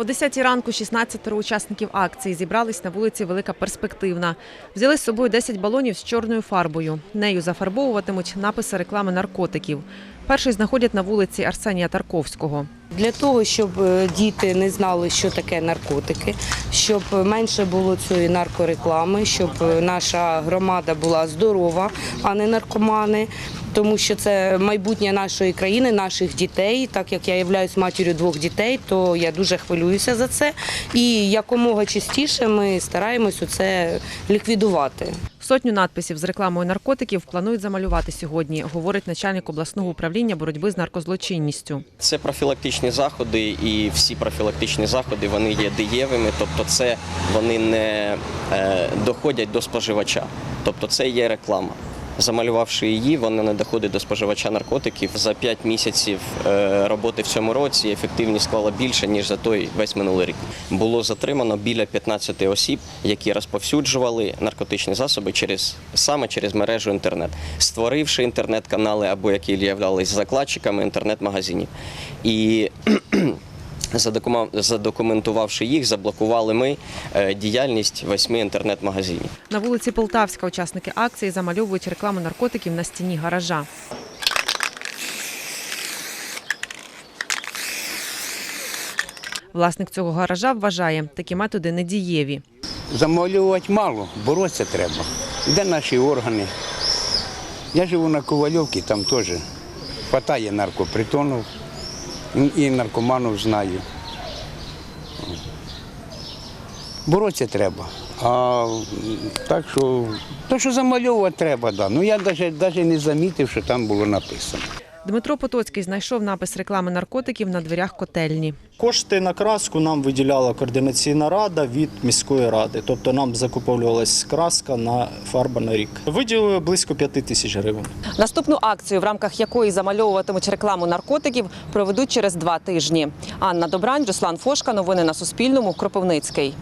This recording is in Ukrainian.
О 10 ранку 16 учасників акції зібрались на вулиці Велика Перспективна. Взяли з собою 10 балонів з чорною фарбою. Нею зафарбовуватимуть написи реклами наркотиків. Перший знаходять на вулиці Арсенія Тарковського. Для того, щоб е, діти не знали, що таке наркотики, щоб менше було цієї наркореклами, щоб е, наша громада була здорова, а не наркомани. Тому що це майбутнє нашої країни, наших дітей. Так як я являюсь матір'ю двох дітей, то я дуже хвилююся за це. І якомога частіше ми стараємось це ліквідувати. Сотню надписів з рекламою наркотиків планують замалювати сьогодні, говорить начальник обласного управління боротьби з наркозлочинністю. Це профілактичні заходи, і всі профілактичні заходи вони є дієвими, тобто це вони не е, доходять до споживача. Тобто це є реклама. Замалювавши її, вона не доходить до споживача наркотиків. За 5 місяців е, роботи в цьому році ефективність склала більше, ніж за той весь минулий рік. Було затримано біля 15 осіб, які розповсюджували наркотичні засоби через саме через мережу інтернет, створивши інтернет-канали або які являлись закладчиками інтернет-магазинів. І задокументувавши їх, заблокували ми е, діяльність восьми інтернет-магазинів. На вулиці Полтавська учасники акції замальовують рекламу наркотиків на стіні гаража. Власник цього гаража вважає, такі методи недієві. Замалювати мало, боротися треба. Де наші органи? Я живу на Ковальовці, там теж хватає наркопритонів і наркоманів знаю. Боротися треба. А так що, то, що замальовувати треба, да. Ну я навіть, не замітив, що там було написано. Дмитро Потоцький знайшов напис реклами наркотиків на дверях котельні. Кошти на краску нам виділяла координаційна рада від міської ради. Тобто нам закуповувалась краска на фарба на рік. Виділили близько 5 тисяч гривень. Наступну акцію, в рамках якої замальовуватимуть рекламу наркотиків, проведуть через два тижні. Анна Добрань, Руслан Фошка. Новини на Суспільному. Кропивницький.